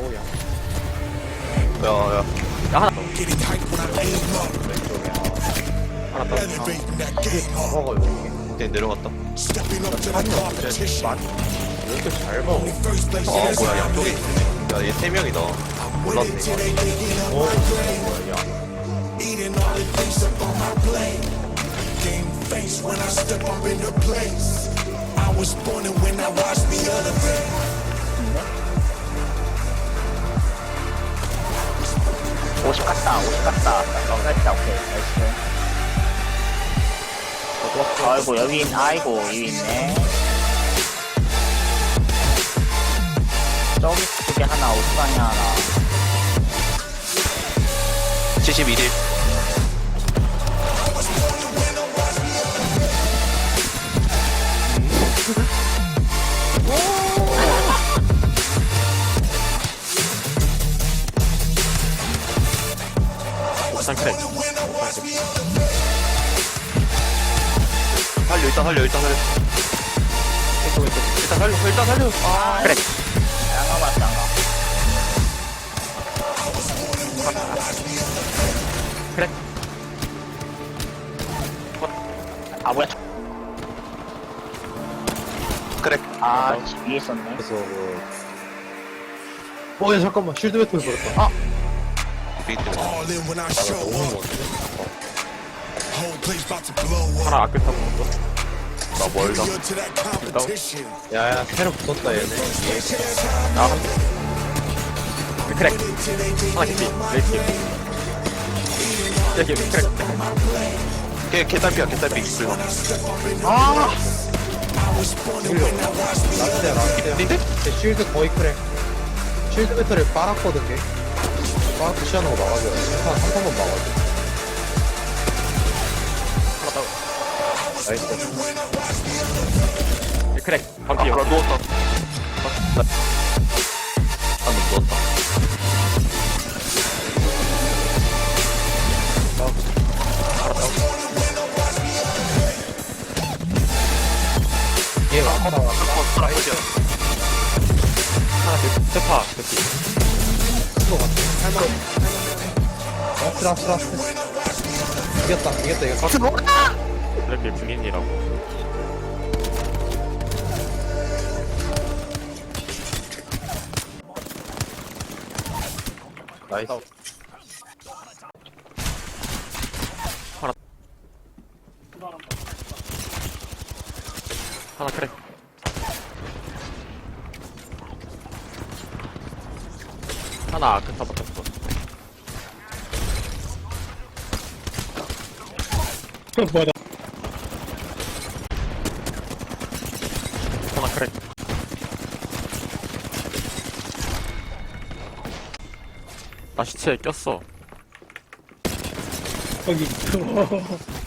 오야 야야 야 하나 더 하나 더 아, 먹어 여기 내려갔다 이렇게 잘 먹어 아 뭐야 양쪽에 있네 야얘 세 명이다 몰랐네 오 뭐야 야 Eating all the things up on my plate. Game face when I step up in the place. I was born and when I watch me elevate. 50 갔다 50 갔다. 어 갔다 오케이 나이스. 아이고 여기 있 아이고 여기 있네. 저기 쪽에 하나 옥상에 하나. 71일 크랙 살려 일단 살려 일단 살려. 왼쪽 왼쪽. 일단 살려 일단 살려. 아 크랙 양아 맞다 크랙 아 뭐야. 크랙 아 위에 있었네. 그래서 그 어야 잠깐만. 쉴드 배틀 버렸다. 아 All in when I show 너무 up. 멋있네 Whole place about to blow up. 하나 아껴 타고 먹어 나 멀다. You're to that competition. 야야 새로 붙었다 얘네. 나한 크랙. 하나 개피. 레이스 개피. 야 개피. 크랙. 걔 개딸피야 개딸피. 불가 라스트야 라스트야. 닌데? 제 쉴드 거의 크랙. 쉴드 배틀을 빨았거든 걔 빨았고 시야나고 막아줘야 돼 한, 한 번만 막아줘. 나이스. 크랙. 방피. 아형 누웠다. 방금 누웠다. 얘가 어 나이스야 하나 개피 세파 개피 큰거 같아. 할만 라스트 라스트 라스트 이겼다 이겼다 이겼다. 이렇게 중인이라고. 나이스. 하나. 크랙 하나 아크 타밖에 없어 뭐야 하나 크랙 나 시체에 꼈어. 거기